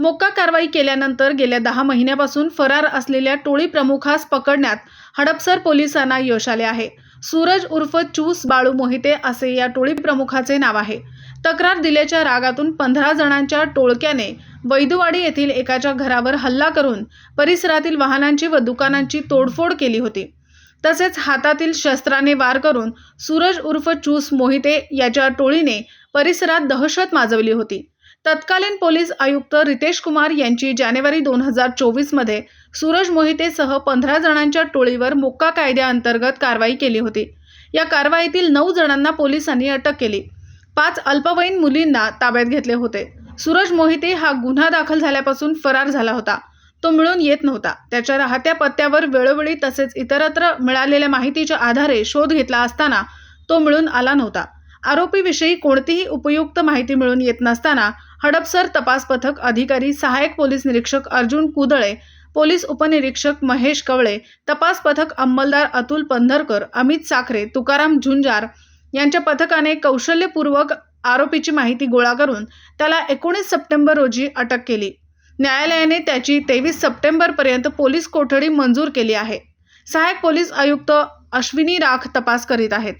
मोक्का कारवाई केल्यानंतर गेल्या दहा महिन्यापासून फरार असलेल्या टोळी प्रमुखास पकडण्यात हडपसर पोलिसांना यश आले आहे. सूरज उर्फ चूस बाळू मोहिते असे या टोळी प्रमुखाचे नाव आहे. तक्रार दिल्याच्या रागातून पंधरा जणांच्या टोळक्याने वैदवाडी येथील एकाच्या घरावर हल्ला करून परिसरातील वाहनांची व दुकानांची तोडफोड केली होती. तसेच हातातील शस्त्राने वार करून सूरज उर्फ चूस मोहिते याच्या टोळीने परिसरात दहशत माजवली होती. तत्कालीन पोलीस आयुक्त रितेश कुमार यांची जानेवारी दोन हजार चोवीसमध्ये सूरज मोहितेसह पंधरा जणांच्या टोळीवर मोक्का कायद्याअंतर्गत कारवाई केली होती. या कारवाईतील नऊ जणांना पोलिसांनी अटक केली. पाच अल्पवयीन मुलींना ताब्यात घेतले होते. सूरज मोहिते हा गुन्हा दाखल झाल्यापासून फरार झाला होता. तो मिळून येत नव्हता. त्याच्या राहत्या पत्त्यावर वेळोवेळी तसेच इतरत्र मिळालेल्या माहितीच्या आधारे शोध घेतला असताना तो मिळून आला नव्हता. आरोपीविषयी कोणतीही उपयुक्त माहिती मिळून येत नसताना हडपसर तपास पथक अधिकारी सहाय्यक पोलीस निरीक्षक अर्जुन कुदळे पोलीस उपनिरीक्षक महेश कवळे तपास पथक अंमलदार अतुल पंधरकर अमित साखरे तुकाराम झुंजार यांच्या पथकाने कौशल्यपूर्वक आरोपीची माहिती गोळा करून त्याला एकोणीस सप्टेंबर रोजी अटक केली. न्यायालयाने त्याची तेवीस सप्टेंबरपर्यंत पोलीस कोठडी मंजूर केली आहे. सहाय्यक पोलीस आयुक्त अश्विनी राख तपास करीत आहेत.